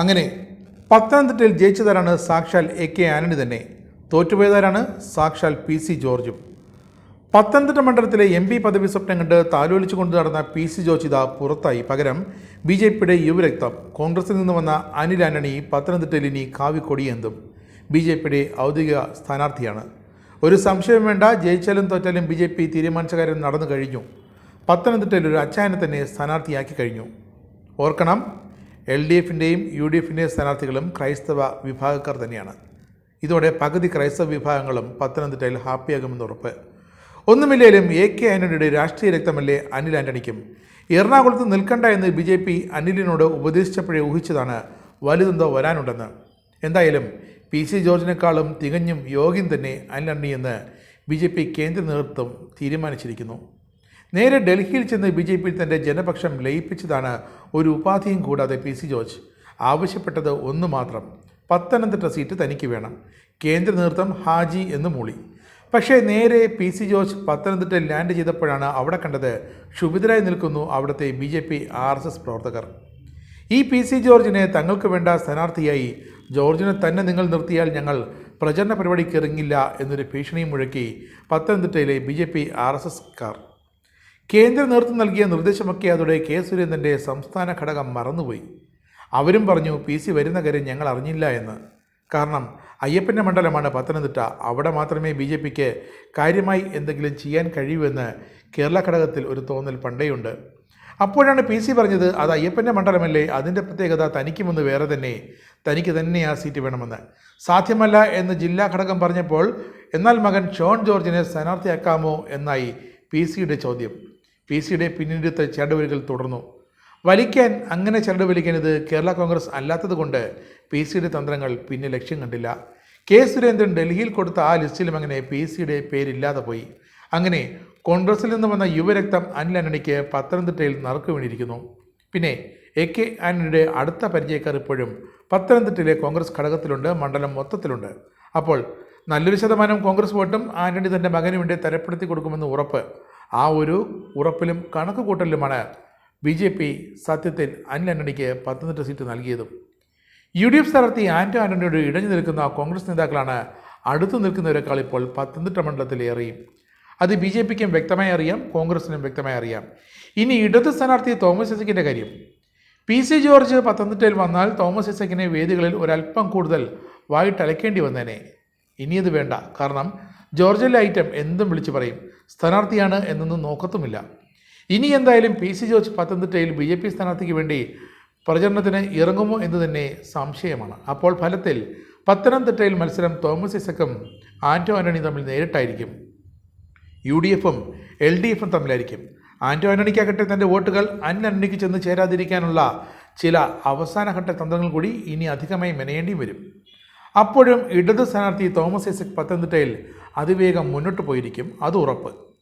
അങ്ങനെ പത്തനംതിട്ടയിൽ ജയിച്ചതാരാണ് സാക്ഷാൽ എ കെ ആന്റണി തന്നെ? തോറ്റുപോയതാരാണ് സാക്ഷാൽ പി സി ജോർജും. പത്തനംതിട്ട മണ്ഡലത്തിലെ എം പി പദവി സ്വപ്നം കണ്ട് താലോലിച്ചു കൊണ്ട് നടന്ന പി സി ജോർജ് ഇതാ പുറത്തായി. പകരം ബി ജെ പിയുടെ യുവരക്തം കോൺഗ്രസിൽ നിന്ന് വന്ന അനിൽ ആന്റണി പത്തനംതിട്ടയിൽ ഇനി കാവിക്കൊടിയെന്തും ബി ജെ പിയുടെ ഔദ്യോഗിക സ്ഥാനാർത്ഥിയാണ്. ഒരു സംശയം വേണ്ട ജയിച്ചാലും തോറ്റാലും ബി ജെ പി തീരുമാനിച്ച കാര്യം നടന്നു കഴിഞ്ഞു. പത്തനംതിട്ടയിൽ ഒരു അച്ചായനെ തന്നെ സ്ഥാനാർത്ഥിയാക്കി കഴിഞ്ഞു. ഓർക്കണം എൽ ഡി എഫിന്റെയും യു ഡി എഫിന്റെയും സ്ഥാനാർത്ഥികളും ക്രൈസ്തവ വിഭാഗക്കാർ തന്നെയാണ്. ഇതോടെ പകുതി ക്രൈസ്തവ വിഭാഗങ്ങളും പത്തനംതിട്ടയിൽ ഹാപ്പിയാകുമെന്ന് ഉറപ്പ്. ഒന്നുമില്ലേലും എ കെ ആന്റണിയുടെ രാഷ്ട്രീയ രക്തമല്ലേ അനിൽ ആന്റണിക്കും. എറണാകുളത്ത് നിൽക്കണ്ട എന്ന് ബി ജെ പി അനിലിനോട് ഉപദേശിച്ചപ്പോഴേ ഊഹിച്ചതാണ് വലുതെന്തോ വരാനുണ്ടെന്ന്. എന്തായാലും പി സി ജോർജിനേക്കാളും തികഞ്ഞും യോഗ്യൻ തന്നെ അനിൽ ആന്റണി എന്ന് ബി ജെ പി കേന്ദ്ര നേതൃത്വം തീരുമാനിച്ചിരിക്കുന്നു. നേരെ ഡൽഹിയിൽ ചെന്ന് ബി ജെ പിയിൽ തന്റെ ജനപക്ഷം ലയിപ്പിച്ചതാണ് ഒരു ഉപാധിയും കൂടാതെ പി സി ജോർജ്. ആവശ്യപ്പെട്ടത് ഒന്ന് മാത്രം. പത്തനംതിട്ട സീറ്റ് തനിക്ക് വേണം. കേന്ദ്ര നേതൃത്വം ഹാജി എന്ന് മൂളി. പക്ഷേ നേരെ P C George Pathanamthitta land ചെയ്തപ്പോഴാണ് അവിടെ കണ്ടത് ക്ഷുഭിതരായി നിൽക്കുന്നു അവിടുത്തെ B J P R S S പ്രവർത്തകർ. ഈ പി സി ജോർജിനെ തങ്ങൾക്ക് വേണ്ട സ്ഥാനാർത്ഥിയായി ജോർജിനെ തന്നെ നിങ്ങൾ നിർത്തിയാൽ ഞങ്ങൾ പ്രചരണ പരിപാടിക്ക് ഇറങ്ങില്ല എന്നൊരു ഭീഷണിയും മുഴക്കി പത്തനംതിട്ടയിലെ B J P R S എസ്കാർ കേന്ദ്ര നേതൃത്വം നൽകിയ നിർദ്ദേശമൊക്കെ അതോടെ കെ സുരേന്ദ്രന്റെ സംസ്ഥാന ഘടകം മറന്നുപോയി. അവരും പറഞ്ഞു പി സി വരുന്ന കാര്യം ഞങ്ങൾ അറിഞ്ഞില്ല എന്ന്. കാരണം അയ്യപ്പന്റെ മണ്ഡലമാണ് പത്തനംതിട്ട. അവിടെ മാത്രമേ ബി ജെ പിക്ക് കാര്യമായി എന്തെങ്കിലും ചെയ്യാൻ കഴിയൂവെന്ന് കേരള ഘടകത്തിൽ ഒരു തോന്നൽ പണ്ടേയുണ്ട്. അപ്പോഴാണ് പി സി പറഞ്ഞത് അത് അയ്യപ്പന്റെ മണ്ഡലമല്ലേ? അതിന്റെ പ്രത്യേകത തനിക്കുമെന്ന് വേറെ തന്നെ. തനിക്ക് തന്നെ ആ സീറ്റ് വേണമെന്ന്. സാധ്യമല്ല എന്ന് ജില്ലാ ഘടകം പറഞ്ഞപ്പോൾ എന്നാൽ മകൻ ഷോൺ ജോർജിനെ സ്ഥാനാർത്ഥിയാക്കാമോ? എന്നായി പി സിയുടെ ചോദ്യം. പി സിയുടെ പിന്നീടത്തെ ചരടുവലികൾ തുടർന്നു. വലിക്കാൻ അങ്ങനെ ചരട് വലിക്കാൻ ഇത് കേരള കോൺഗ്രസ് അല്ലാത്തതുകൊണ്ട് പി സിയുടെ തന്ത്രങ്ങൾ പിന്നെ ലക്ഷ്യം കണ്ടില്ല. കെ സുരേന്ദ്രൻ ഡൽഹിയിൽ കൊടുത്ത ആ ലിസ്റ്റിലും അങ്ങനെ പി സിയുടെ പേരില്ലാതെ പോയി. അങ്ങനെ കോൺഗ്രസിൽ നിന്ന് വന്ന യുവരക്തം അനിൽ ആന്റണിക്ക് പത്തനംതിട്ടയിൽ നറുക്കു പിന്നെ എ കെ ആന്റണിയുടെ അടുത്ത പരിചയക്കാർ ഇപ്പോഴും പത്തനംതിട്ടയിലെ കോൺഗ്രസ് ഘടകത്തിലുണ്ട് മണ്ഡലം മൊത്തത്തിലുണ്ട്. അപ്പോൾ നല്ലൊരു ശതമാനം കോൺഗ്രസ് വോട്ടും ആന്റണി തന്റെ മകന് വേണ്ടി തരപ്പെടുത്തി കൊടുക്കുമെന്ന് ഉറപ്പ്. ആ ഒരു ഉറപ്പിലും കണക്ക് കൂട്ടലിലുമാണ് ബി ജെ പി സത്യത്തിൽ അനിൽ ആന്റണിക്ക് പത്തനംതിട്ട സീറ്റ് നൽകിയതും. യു ഡി എഫ് സ്ഥാനാർത്ഥി ആന്റോ ആന്റണിയോട് ഇടഞ്ഞു നിൽക്കുന്ന കോൺഗ്രസ് നേതാക്കളാണ് അടുത്തു നിൽക്കുന്നവരെക്കാൾ ഇപ്പോൾ പത്തനംതിട്ട മണ്ഡലത്തിലേറെയും. അത് ബി ജെ പിക്കും വ്യക്തമായി അറിയാം കോൺഗ്രസിനും വ്യക്തമായി അറിയാം. ഇനി ഇടത് സ്ഥാനാർത്ഥി തോമസ് ഐസക്കിന്റെ കാര്യം. പി സി ജോർജ് പത്തനംതിട്ടയിൽ വന്നാൽ തോമസ് ഐസക്കിനെ വേദികളിൽ ഒരല്പം കൂടുതൽ വായിട്ടലക്കേണ്ടി വന്നേനെ. ഇനിയത് വേണ്ട. കാരണം ജോർജിലെ ഐറ്റം എന്തും വിളിച്ചു പറയും. സ്ഥാനാർത്ഥിയാണ് എന്നൊന്നും നോക്കത്തുമില്ല. ഇനി എന്തായാലും പി സി ജോർജ് പത്തനംതിട്ടയിൽ ബി ജെ പി സ്ഥാനാർത്ഥിക്ക് വേണ്ടി പ്രചരണത്തിന് ഇറങ്ങുമോ എന്ന് തന്നെ സംശയമാണ്. അപ്പോൾ ഫലത്തിൽ പത്തനംതിട്ടയിൽ മത്സരം തോമസ് ഇസക്കും ആന്റോ ആന്റണി തമ്മിൽ നേരിട്ടായിരിക്കും. യു ഡി എഫും എൽ ഡി എഫും തമ്മിലായിരിക്കും. ആന്റോ ആന്റണിക്കാകട്ടെ തന്റെ വോട്ടുകൾ അന്നണ്ണിക്ക് ചെന്ന് ചേരാതിരിക്കാനുള്ള ചില അവസാനഘട്ട തന്ത്രങ്ങൾ കൂടി ഇനി അധികമായി മെനയേണ്ടി വരും. അപ്പോഴും ഇടത് സ്ഥാനാർത്ഥി തോമസ് ഐസക് പത്തനംതിട്ടയിൽ അതിവേഗം മുന്നോട്ട് പോയിരിക്കും. അത് ഉറപ്പ്.